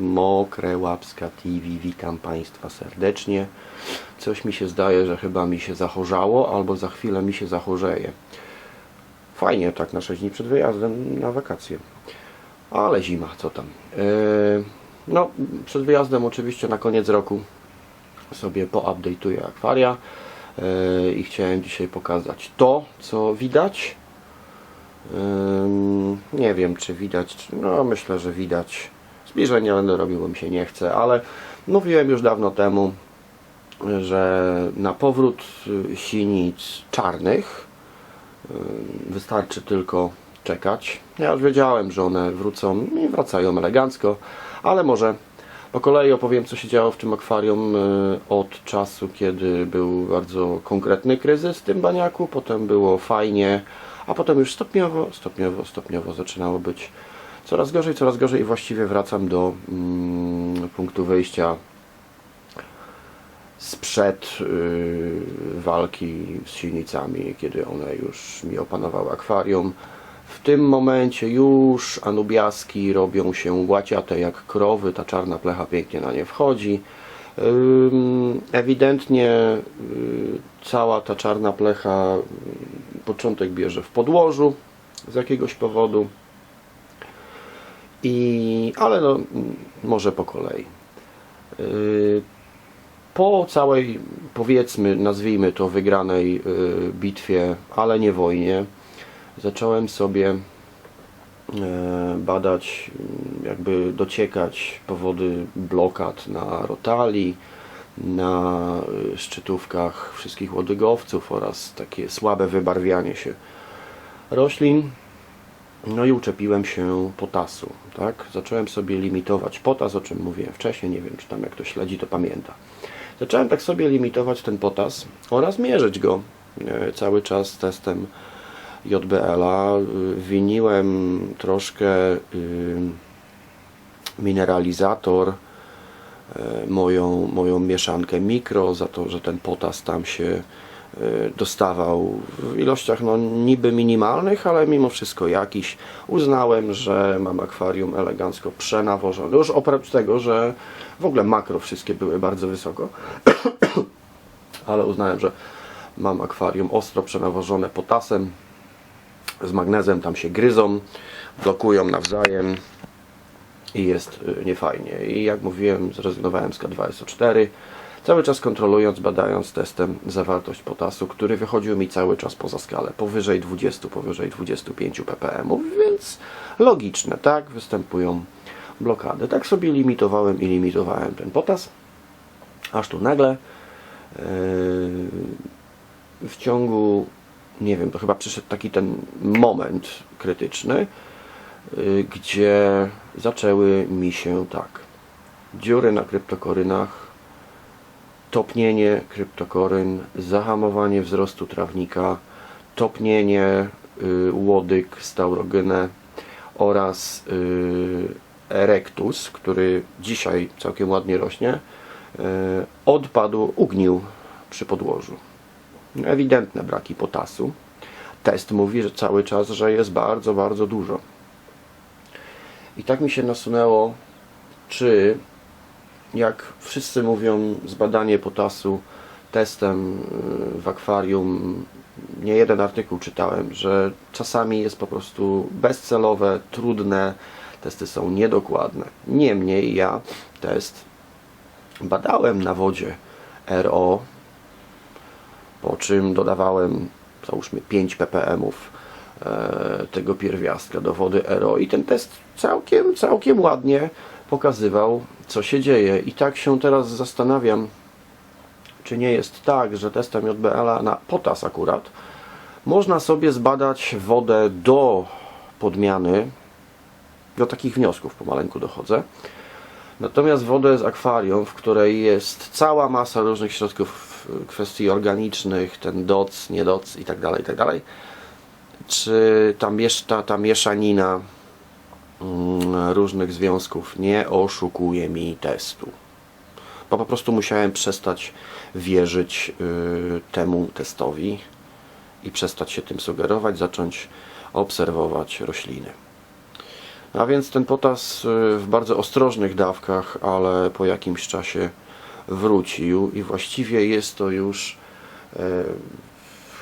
Mokre Łapska TV, witam Państwa serdecznie. Coś mi się zdaje, że chyba mi się zachorzało, albo za chwilę mi się zachorzeje. Fajnie tak na 6 dni przed wyjazdem na wakacje. Ale zima, co tam. Yy, no, przed wyjazdem oczywiście na koniec roku sobie poupdate'uję akwaria yy, i chciałem dzisiaj pokazać to, co widać. Ym, Nie wiem, czy widać, no myślę, że widać. Zbliżenia będę robił, bo mi się nie chce, ale mówiłem już dawno temu, że na powrót y, sinic czarnych y, wystarczy tylko czekać. Ja już wiedziałem, że one wrócą i wracają elegancko, ale może po kolei opowiem, co się działo w tym akwarium y, od czasu, kiedy był bardzo konkretny kryzys w tym baniaku, potem było fajnie, a potem już stopniowo, stopniowo, stopniowo zaczynało być coraz gorzej, coraz gorzej i właściwie wracam do mm, punktu wyjścia sprzed y, walki z silnicami, kiedy one już mi opanowały akwarium. W tym momencie już anubiaski robią się łaciate jak krowy, ta czarna plecha pięknie na nie wchodzi. Ewidentnie y, cała ta czarna plecha y, początek bierze w podłożu z jakiegoś powodu. I, ale no, może po kolei. Y, po całej, powiedzmy, nazwijmy to wygranej y, bitwie, ale nie wojnie, zacząłem sobie e, badać, jakby dociekać powody blokad na rotali, na y, szczytówkach wszystkich łodygowców oraz takie słabe wybarwianie się roślin. No i uczepiłem się potasu, tak? Zacząłem sobie limitować potas, o czym mówiłem wcześniej, nie wiem, czy tam jak to śledzi, to pamięta. Zacząłem tak sobie limitować ten potas oraz mierzyć go e, cały czas testem JBL-a. Y, Winiłem troszkę y, mineralizator, e, moją, moją mieszankę mikro za to, że ten potas tam się e, dostawał w ilościach no, niby minimalnych, ale mimo wszystko jakiś. Uznałem, że mam akwarium elegancko przenawożone. Już oprócz tego, że w ogóle makro wszystkie były bardzo wysoko, ale uznałem, że mam akwarium ostro przenawożone potasem, z magnezem tam się gryzą, blokują nawzajem i jest y, niefajnie. I jak mówiłem, zrezygnowałem z K2SO4, cały czas kontrolując, badając testem zawartość potasu, który wychodził mi cały czas poza skalę, powyżej 20, powyżej 25 ppm, więc logiczne, tak, występują blokady. Tak sobie limitowałem i limitowałem ten potas, aż tu nagle yy, w ciągu, nie wiem, to chyba przyszedł taki ten moment krytyczny, y, gdzie zaczęły mi się tak dziury na kryptokorynach, topnienie kryptokoryn, zahamowanie wzrostu trawnika, topnienie y, łodyg staurogynę oraz y, erectus, który dzisiaj całkiem ładnie rośnie, y, odpadł, ugnił przy podłożu. Ewidentne braki potasu. Test mówi, że cały czas, że jest bardzo, bardzo dużo. I tak mi się nasunęło, czy jak wszyscy mówią, zbadanie potasu testem y, w akwarium, nie jeden artykuł czytałem, że czasami jest po prostu bezcelowe, trudne, testy są niedokładne. Niemniej ja test badałem na wodzie RO, po czym dodawałem załóżmy 5 ppm e, tego pierwiastka do wody RO i ten test całkiem, całkiem ładnie pokazywał co się dzieje. I tak się teraz zastanawiam czy nie jest tak, że testem JBL na potas akurat można sobie zbadać wodę do podmiany. Do takich wniosków pomaleńku dochodzę. Natomiast wodę z akwarium, w której jest cała masa różnych środków kwestii organicznych, ten doc, niedoc i tak dalej, i tak dalej, czy ta, miesz, ta, mieszanina różnych związków nie oszukuje mi testu. Bo po prostu musiałem przestać wierzyć y, temu testowi i przestać się tym sugerować, zacząć obserwować rośliny. A więc ten potas y, w bardzo ostrożnych dawkach, ale po jakimś czasie wrócił i właściwie jest to już, e,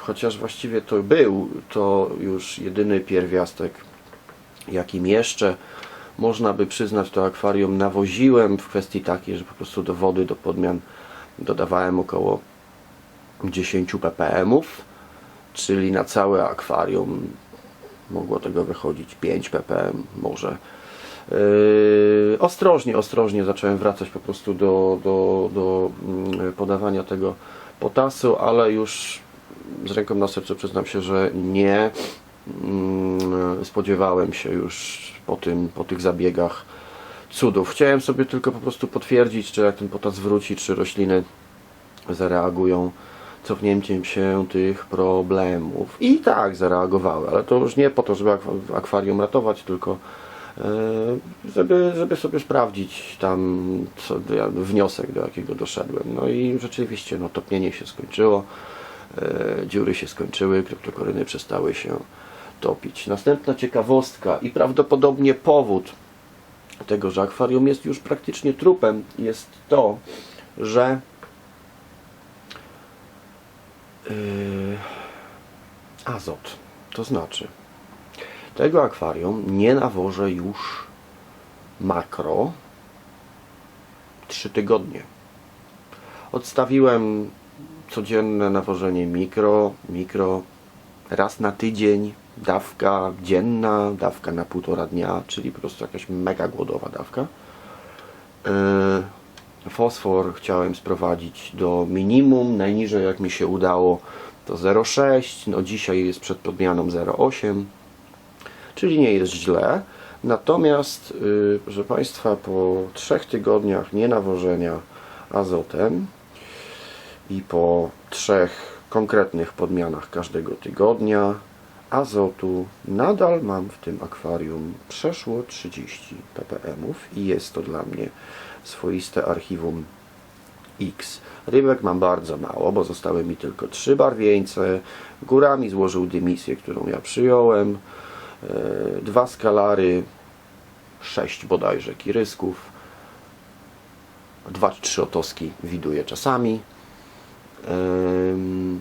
chociaż właściwie to był, to już jedyny pierwiastek, jakim jeszcze można by przyznać to akwarium nawoziłem w kwestii takiej, że po prostu do wody, do podmian dodawałem około 10 ppm, czyli na całe akwarium mogło tego wychodzić 5 ppm może. Yy, ostrożnie, ostrożnie zacząłem wracać po prostu do, do, do mm, podawania tego potasu, ale już z ręką na sercu przyznam się, że nie spodziewałem się już po, tym, po tych zabiegach cudów. Chciałem sobie tylko po prostu potwierdzić, czy jak ten potas wróci, czy rośliny zareagują cofnięciem się tych problemów. I tak zareagowały, ale to już nie po to, żeby akwa- akwarium ratować, tylko e, żeby, żeby sobie sprawdzić tam co, wniosek, do jakiego doszedłem. No i rzeczywiście no, topnienie się skończyło, e, dziury się skończyły, kryptokoryny przestały się topić. Następna ciekawostka i prawdopodobnie powód tego, że akwarium jest już praktycznie trupem, jest to, że yy, azot, to znaczy tego akwarium nie nawożę już makro 3 tygodnie. Odstawiłem codzienne nawożenie mikro, mikro raz na tydzień, dawka dzienna, dawka na półtora dnia, czyli po prostu jakaś mega głodowa dawka. Yy, Fosfor chciałem sprowadzić do minimum, najniżej jak mi się udało to 0,6, no dzisiaj jest przed podmianą 0,8, czyli nie jest źle. Natomiast, yy, proszę Państwa, po trzech tygodniach nienawożenia azotem i po trzech konkretnych podmianach każdego tygodnia azotu nadal mam w tym akwarium przeszło 30 ppm i jest to dla mnie swoiste archiwum X. Rybek mam bardzo mało, bo zostały mi tylko trzy barwieńce. Górami złożył dymisję, którą ja przyjąłem. E, Dwa skalary, sześć bodajże kirysków. Dwa trzy otoski widuję czasami. Ym,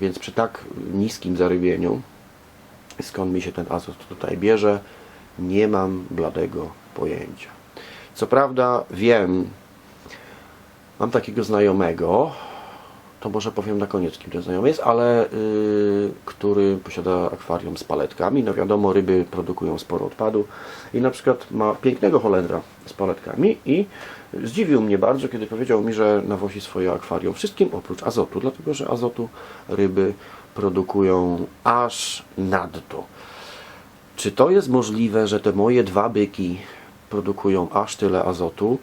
Więc przy tak niskim zarybieniu, skąd mi się ten azot tutaj bierze, nie mam bladego pojęcia. Co prawda wiem, mam takiego znajomego, to może powiem na koniec, kim ten znajomy jest, ale yy, który posiada akwarium z paletkami. No wiadomo, ryby produkują sporo odpadu i na przykład ma pięknego Holendra z paletkami i zdziwił mnie bardzo, kiedy powiedział mi, że nawozi swoje akwarium wszystkim oprócz azotu, dlatego że azotu ryby produkują aż nadto. Czy to jest możliwe, że te moje dwa byki produkują aż tyle azotu?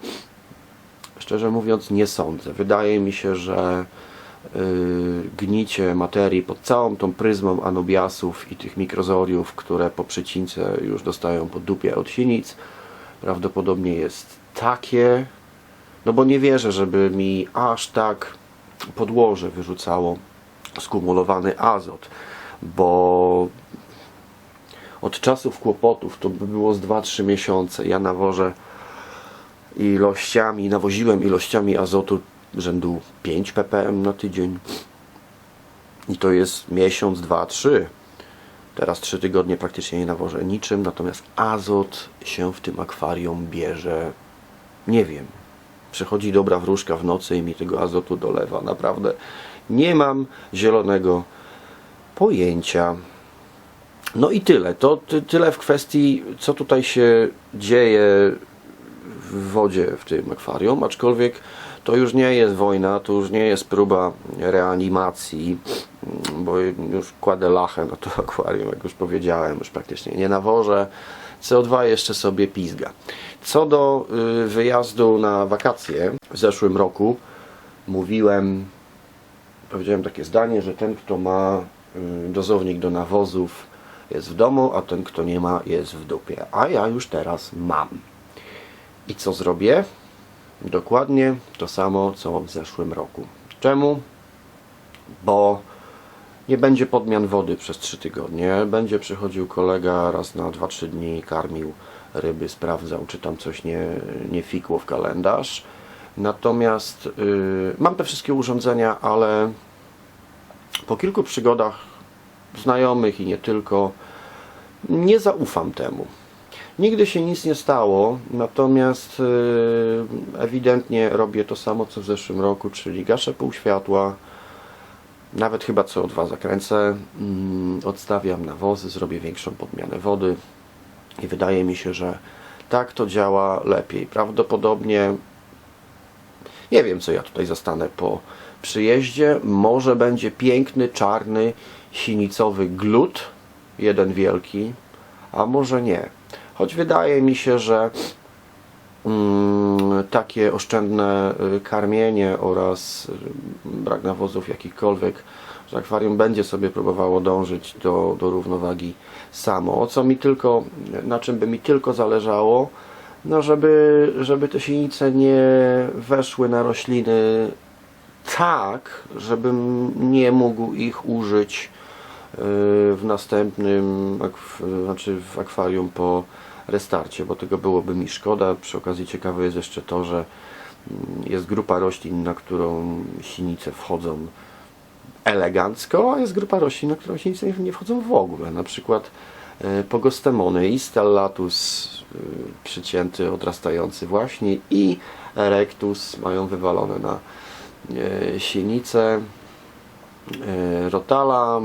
Szczerze mówiąc, nie sądzę. Wydaje mi się, że gnicie materii pod całą tą pryzmą anubiasów i tych mikrozoriów, które po przecince już dostają po dupie od sinic, prawdopodobnie jest takie, no bo nie wierzę, żeby mi aż tak podłoże wyrzucało skumulowany azot, bo od czasów kłopotów to by było z 2-3 miesiące. Ja nawożę ilościami, nawoziłem ilościami azotu rzędu 5 ppm na tydzień. I to jest miesiąc, dwa, trzy. Teraz trzy tygodnie praktycznie nie nawożę niczym, natomiast azot się w tym akwarium bierze, nie wiem. Przychodzi dobra wróżka w nocy i mi tego azotu dolewa. Naprawdę nie mam zielonego pojęcia. No i tyle. To ty, tyle w kwestii, co tutaj się dzieje w wodzie w tym akwarium, aczkolwiek to już nie jest wojna, to już nie jest próba reanimacji, bo już kładę lachę na to akwarium, jak już powiedziałem, już praktycznie nie nawożę. CO2 jeszcze sobie pizga. Co do y, wyjazdu na wakacje w zeszłym roku, mówiłem, powiedziałem takie zdanie, że ten, kto ma y, dozownik do nawozów, jest w domu, a ten, kto nie ma, jest w dupie. A ja już teraz mam. I co zrobię? Dokładnie to samo, co w zeszłym roku. Czemu? Bo Nie będzie podmian wody przez 3 tygodnie. Będzie przychodził kolega raz na 2-3 dni, karmił ryby, sprawdzał, czy tam coś nie, nie fikło w kalendarz. Natomiast y, mam te wszystkie urządzenia, ale po kilku przygodach znajomych i nie tylko, nie zaufam temu. Nigdy się nic nie stało, natomiast y, ewidentnie robię to samo co w zeszłym roku, czyli gaszę pół światła, nawet chyba co dwa zakręcę, mm, odstawiam nawozy, zrobię większą podmianę wody i wydaje mi się, że tak to działa lepiej. Prawdopodobnie nie wiem, co ja tutaj zastanę po przyjeździe. Może będzie piękny, czarny, sinicowy glut, jeden wielki, a może nie. Choć wydaje mi się, że mm, takie oszczędne y, karmienie oraz y, brak nawozów jakichkolwiek, że akwarium będzie sobie próbowało dążyć do, do równowagi samo. O co mi tylko, na czym by mi tylko zależało, no żeby, żeby te sinice nie weszły na rośliny tak, żebym nie mógł ich użyć w następnym, znaczy w akwarium po restarcie, bo tego byłoby mi szkoda. Przy okazji ciekawe jest jeszcze to, że mm, jest grupa roślin, na którą sinice wchodzą elegancko, a jest grupa roślin, na którą sinice nie wchodzą w ogóle. Na przykład e, pogostemony i stellatus e, przycięty, odrastający właśnie i erectus mają wywalone na e, sinice. E, Rotala,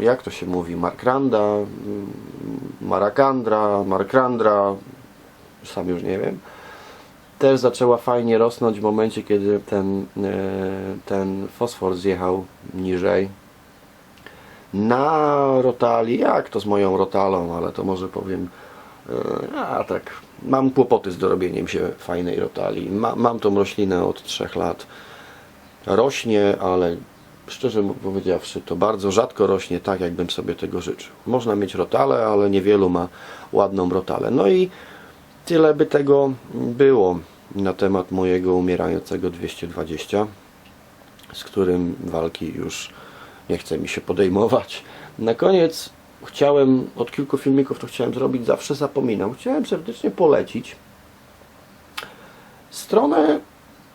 jak to się mówi, Markranda, Marakandra, Markrandra, sam już nie wiem. Też zaczęła fajnie rosnąć w momencie, kiedy ten, e, ten fosfor zjechał niżej. Na rotali, jak to z moją rotalą, ale to może powiem, e, a tak, mam kłopoty z dorobieniem się fajnej rotali. Ma, mam tą roślinę od 3 lat. Rośnie, ale szczerze powiedziawszy, to bardzo rzadko rośnie tak, jakbym sobie tego życzył. Można mieć rotalę, ale niewielu ma ładną rotalę. No i tyle by tego było na temat mojego umierającego 220, z którym walki już nie chce mi się podejmować. Na koniec chciałem, od kilku filmików to chciałem zrobić, zawsze zapominam. Chciałem serdecznie polecić stronę,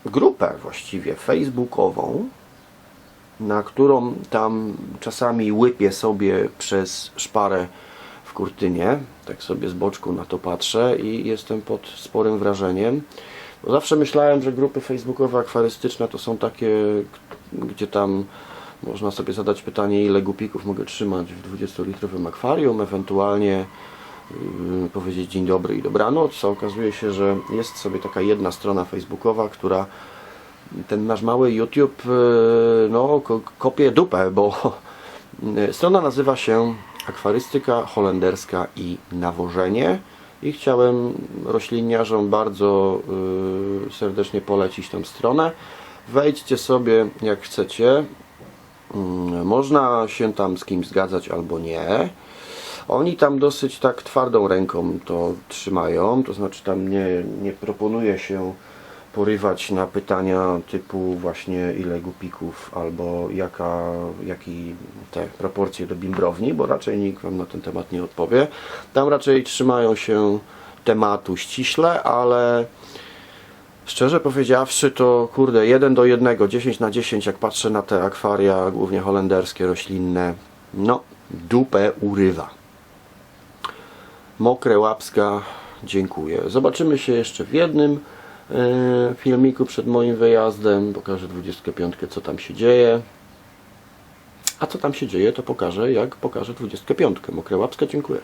grupę właściwie facebookową, na którą tam czasami łypię sobie przez szparę w kurtynie. Tak sobie z boczku na to patrzę i jestem pod sporym wrażeniem. Bo zawsze myślałem, że grupy facebookowe akwarystyczne to są takie, gdzie tam można sobie zadać pytanie, ile gupików mogę trzymać w 20-litrowym akwarium, ewentualnie yy, powiedzieć dzień dobry i dobranoc. A okazuje się, że jest sobie taka jedna strona facebookowa, która ten nasz mały YouTube yy, no, ko- kopie dupę, bo yy, strona nazywa się Akwarystyka holenderska i nawożenie i chciałem rośliniarzom bardzo yy, serdecznie polecić tę stronę. Wejdźcie sobie jak chcecie. Mm, Można się tam z kimś zgadzać albo nie. Oni tam dosyć tak twardą ręką to trzymają, to znaczy tam nie, nie proponuje się porywać na pytania typu właśnie ile gupików albo jaka, jaki te proporcje do bimbrowni, bo raczej nikt Wam na ten temat nie odpowie. Tam raczej trzymają się tematu ściśle, ale Szczerze powiedziawszy, to kurde, 1 do 1, 10 na 10, jak patrzę na te akwaria, głównie holenderskie, roślinne, no, dupę urywa. Mokre łapska, dziękuję. Zobaczymy się jeszcze w jednym filmiku przed moim wyjazdem. Pokażę 25, co tam się dzieje. A co tam się dzieje, to pokażę, jak pokażę 25. Mokre łapska, dziękuję.